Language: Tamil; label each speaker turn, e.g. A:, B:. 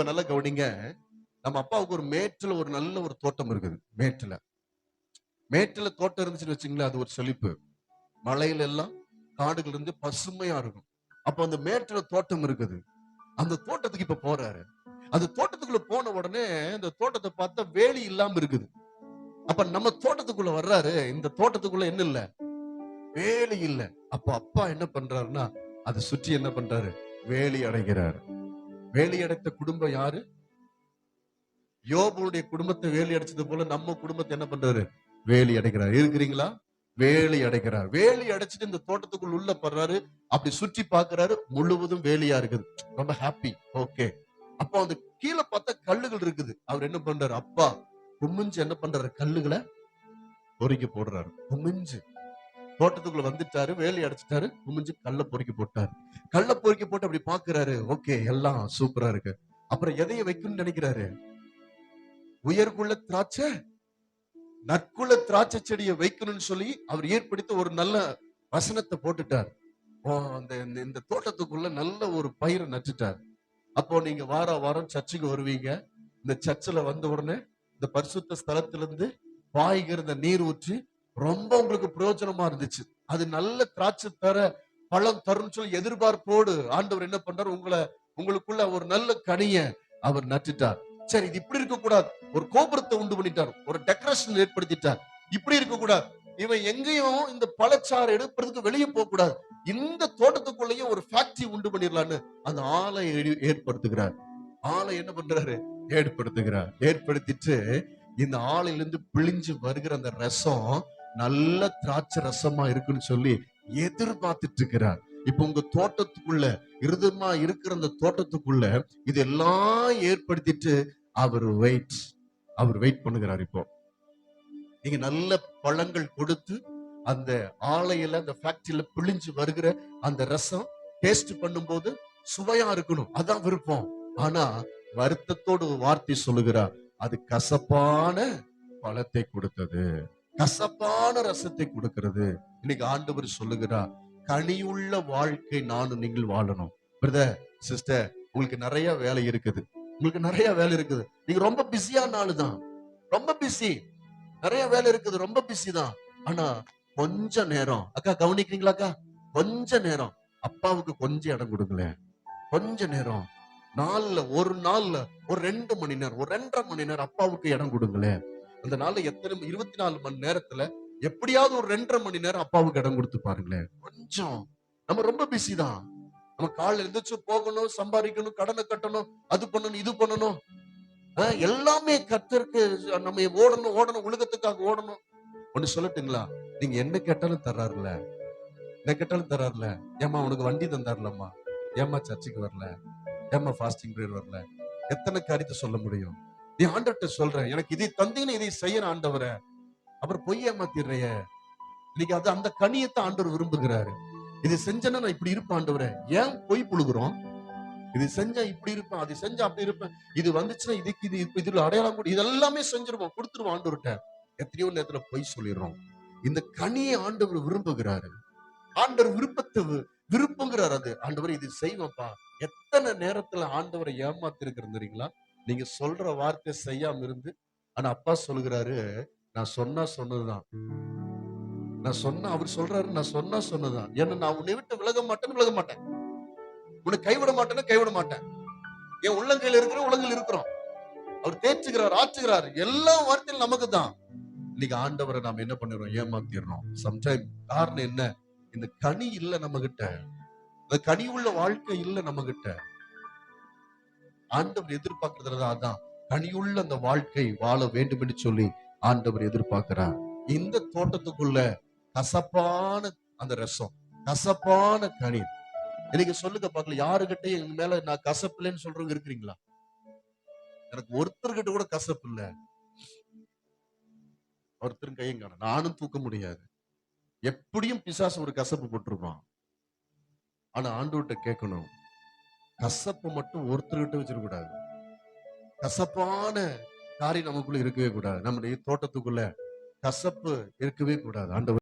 A: இப்ப நல்லா கவனிங்க. நம்ம அப்பாவுக்கு ஒரு மேட்டுல ஒரு நல்ல ஒரு தோட்டம் இருக்குது மேட்டுல. மேட்டுல தோட்டம் இருந்துச்சுன்னு வச்சுங்களேன் அது ஒரு செழிப்பு. மலையில எல்லாம் காடுகள் இருந்து பசுமையா இருக்கும். அப்ப அந்த மேட்டுல தோட்டம் இருக்குது. அந்த தோட்டத்துக்கு இப்ப போறாரு. அந்த தோட்டத்துக்குள்ள போன உடனே அந்த தோட்டத்தை பார்த்தா வேலி இல்லாம இருக்குது. அப்ப நம்ம தோட்டத்துக்குள்ள வர்றாரு. இந்த தோட்டத்துக்குள்ள என்ன இல்ல? வேலி இல்ல. அப்ப அப்பா என்ன பண்றாருன்னா அதை சுற்றி என்ன பண்றாரு? வேலி அடைகிறாரு. வேலி அடைத்த குடும்பம் யாரு? யோபுடைய குடும்பத்தை வேலி அடைச்சது போல நம்ம குடும்பத்தை என்ன பண்றாரு? வேலி அடைக்கிறார் இருக்கிறீங்களா? வேலி அடைக்கிறார் வேலி அடைச்சிட்டு இந்த தோட்டத்துக்குள் உள்ள படுறாரு. அப்படி சுற்றி பாக்குறாரு முழுவதும் வேலியா இருக்குது. ரொம்ப ஹாப்பி ஓகே அப்போ அந்த கீழே பார்த்தா கல்லுகள் இருக்குது. அவர் என்ன பண்றாரு? அப்பா குமிஞ்சு என்ன பண்றாரு? கல்லுகளை பொறுக்கி போடுறாரு. குமிஞ்சு. தோட்டத்துக்குள்ள வந்துட்டாரு வேலையை அடைச்சிட்டாரு குமிஞ்சு கல்ல பொறுக்கி போட்டாரு. கல்ல பொறுக்கி போட்டு அப்படி பாக்குறாரு. ஓகே எல்லாம் சூப்பரா இருக்கு. அப்புறம் எதைய வைக்கணும்னு நினைக்கிறாரு? உயர்குள்ள திராட்சை நற்குள்ள திராட்சை செடியை வைக்கணும்னு சொல்லி அவர் ஏற்படுத்த ஒரு நல்ல வசனத்தை போட்டுட்டார். அந்த இந்த- இந்த தோட்டத்துக்குள்ள நல்ல ஒரு பயிரை நட்டுட்டார். அப்போ நீங்க வார வாரம் சர்ச்சுக்கு வருவீங்க. இந்த சர்ச்சில் வந்த உடனே இந்த பரிசுத்த ஸ்தலத்துல இருந்து பாய்கிற நீர் ஊற்றி ரொம்ப உங்களுக்கு பிரயோஜனமா இருந்துச்சு. அது நல்ல திராட்சை தர பழம் தரும்னு சொல்லி எதிர்பார்ப்போடு ஆண்டவர் என்ன பண்றாரு? உங்களை உங்களுக்குள்ள ஒரு நல்ல கனிய அவர் நட்டுட்டார். சரி இது இப்படி இருக்க கூடாது ஒரு கோபுரத்தை உண்டு பண்ணிட்டார். ஒரு டெக்கரேஷன் ஏற்படுத்திட்டார். இப்படி இருக்க கூடாது இவன் எங்கேயும் இந்த பழச்சாறு எடுப்பதுக்கு வெளியே போக கூடாது இந்த தோட்டத்துக்குள்ளயும் ஒரு ஃபேக்டரி உண்டு பண்ணிடலான்னு அந்த ஆலை ஏற்படுத்துகிறார். ஆலை என்ன பண்றாரு? ஏற்படுத்துகிறார். ஏற்படுத்திட்டு இந்த ஆலையிலிருந்து பிழிஞ்சு வருகிற அந்த ரசம் நல்ல திராட்சை ரசமா இருக்குன்னு சொல்லி எதிர்பார்த்துட்டு இருக்கிறார் இப்ப உங்க தோட்டத்துக்குள்ள இருதமா இருக்கிற அந்த தோட்டத்துக்குள்ள இதெல்லாம் ஏற்படுத்திட்டு அவர் வெயிட் அவர் வெயிட் பண்ணுகிறார் இப்போ. நீங்க நல்ல பழங்கள் கொடுத்து அந்த ஆலையில அந்த ஃபேக்டரியில பிழிஞ்சு வருகிற அந்த ரசம் டேஸ்ட் பண்ணும்போது சுவையா இருக்கணும். அதான் விருப்பம். ஆனா வருத்தத்தோடு வார்த்தை சொல்லுகிறார். அது கசப்பான பழத்தை கொடுத்தது. கசப்பான ரசத்தை கொடுக்கிறது. இன்னைக்கு ஆண்டவர் சொல்லுகிறார் கனியுள்ள வாழ்க்கை நானும் நீங்கள் வாழணும். பிரதர் சிஸ்டர் உங்களுக்கு நிறைய வேலை இருக்குது. உங்களுக்கு நிறைய வேலை இருக்குது. நீங்க ரொம்ப பிஸியான ஆளு தான் ரொம்ப பிஸி நிறைய வேலை இருக்குது. ரொம்ப பிஸி தான். ஆனா கொஞ்ச நேரம். அக்கா கவனிக்கிறீங்களா அக்கா? கொஞ்ச நேரம். அப்பாவுக்கு கொஞ்சம் இடம் கொடுங்களேன். கொஞ்ச நேரம். நாள்ல ஒரு நாள்ல ஒரு ரெண்டு மணி நேரம் ஒரு ரெண்டரை மணி நேரம் அப்பாவுக்கு இடம் கொடுங்களேன். அந்த நாள்ல எத்தனை இருபத்தி நாலு மணி நேரத்துல எப்படியாவது ஒரு ரெண்டரை மணி நேரம் அப்பாவுக்கு இடம் கொடுத்து பாருங்களேன் கொஞ்சம். நம்ம ரொம்ப பிஸி தான். நம்ம காலைல எழுந்திரிச்சு போகணும் சம்பாதிக்கணும் கடனை கட்டணும் அது பண்ணணும் இது பண்ணணும். எல்லாமே கத்தருக்கு நம்ம ஓடணும் ஓடணும் உலகத்துக்காக ஓடணும். ஒண்ணு சொல்லட்டுங்களா? நீங்க என்ன கேட்டாலும் தர்றாருல. என்ன கேட்டாலும் தர்றாருல. ஏமா உனக்கு வண்டி தந்தாருலம்மா. ஏமா சர்ச்சுக்கு வரல. ஏமா ஃபாஸ்டிங் வரல. எத்தனை காரியத்தை சொல்ல முடியும்? நீ ஆண்டவர்கிட்ட சொல்ற எனக்கு இதை தந்தீங்கன்னு இதை செய்யற ஆண்டவரை. அப்புறம் பொய் மாத்திடுறைய இன்னைக்கு அது அந்த கனியத்தை ஆண்டவர் விரும்புகிறாரு. இது செஞ்சேன்னா நான் இப்படி இருப்பேன் ஆண்டவர. ஏன் பொய் புழுகிறோம்? இது செஞ்சா இப்படி இருப்பேன் அது செஞ்சா அப்படி இருப்பேன். இது வந்துச்சுன்னா இதுக்கு இது இதுல அடையாளம் கூட இதெல்லாமே செஞ்சிருவோம் கொடுத்துருவோம் ஆண்டவர்கிட்ட. எத்தனையோ நேரத்துல பொய் சொல்லிடுறோம். இந்த கனியை ஆண்டவர் விரும்புகிறாரு. ஆண்டவர் விருப்பத்தை வி- விருப்பங்கிறார் அது. ஆண்டவர் இது செய்வோம்ப்பா. எத்தனை நேரத்துல ஆண்டவரை ஏமாத்தி இருக்கிறீங்களா நீங்க சொல்ற வார்த்தை செய்யாம இருந்து ஆனா அப்பா சொல்லுகிறாரு நான் சொன்னா சொன்னதுதான். நான் சொன்ன அவர் சொல்றாரு நான் சொன்னா சொன்னதுதான். ஏன்னா நான் உன்னை விட்டு விலக மாட்டேன்னு விலக மாட்டேன். உன்னை கைவிட மாட்டேன்னு கைவிட மாட்டேன். என் உள்ளங்கையில இருக்கிற உலகில் இருக்கிறோம். அவர் தேற்றுகிறார் ஆற்றுகிறார். எல்லா வார்த்தையும் நமக்கு தான் இன்னைக்கு ஆண்டவரை நாம என்ன பண்ணிடுறோம்? ஏமாத்திடுறோம். சம்டைம் காரணம் என்ன? இந்த கனி இல்லை நம்ம கிட்ட இந்த கனி உள்ள வாழ்க்கை இல்ல நம்ம கிட்ட ஆண்டவர் எதிர்பார்க்கறதுல அதான். கனியுள்ள அந்த வாழ்க்கை வாழ வேண்டும் என்று சொல்லி ஆண்டவர் எதிர்பார்க்கிறார். இந்த தோட்டத்துக்குள்ள கசப்பான அந்த ரசம் கசப்பான கனி நீங்க சொல்லுங்க பார்க்கல யாருகிட்டயும் எங்க மேல நான் கசப்பு இல்லைன்னு சொல்றவங்க இருக்கிறீங்களா? எனக்கு ஒருத்தர்கிட்ட கூட கசப்பு இல்ல. ஒருத்தரும் கையும் காணும். நானும் தூக்க முடியாது. எப்படியும் பிசாசு ஒரு கசப்பு போட்டிருப்பான். ஆனா ஆண்டவர்கிட்ட கேட்கணும் கசப்பு மட்டும் ஒருத்தர்கிட்ட வச்சிடக்கூடாது. கசப்பான காரியம் நமக்குள்ள இருக்கவே கூடாது. நம்முடைய தோட்டத்துக்குள்ள கசப்பு இருக்கவே கூடாது. ஆண்டவர்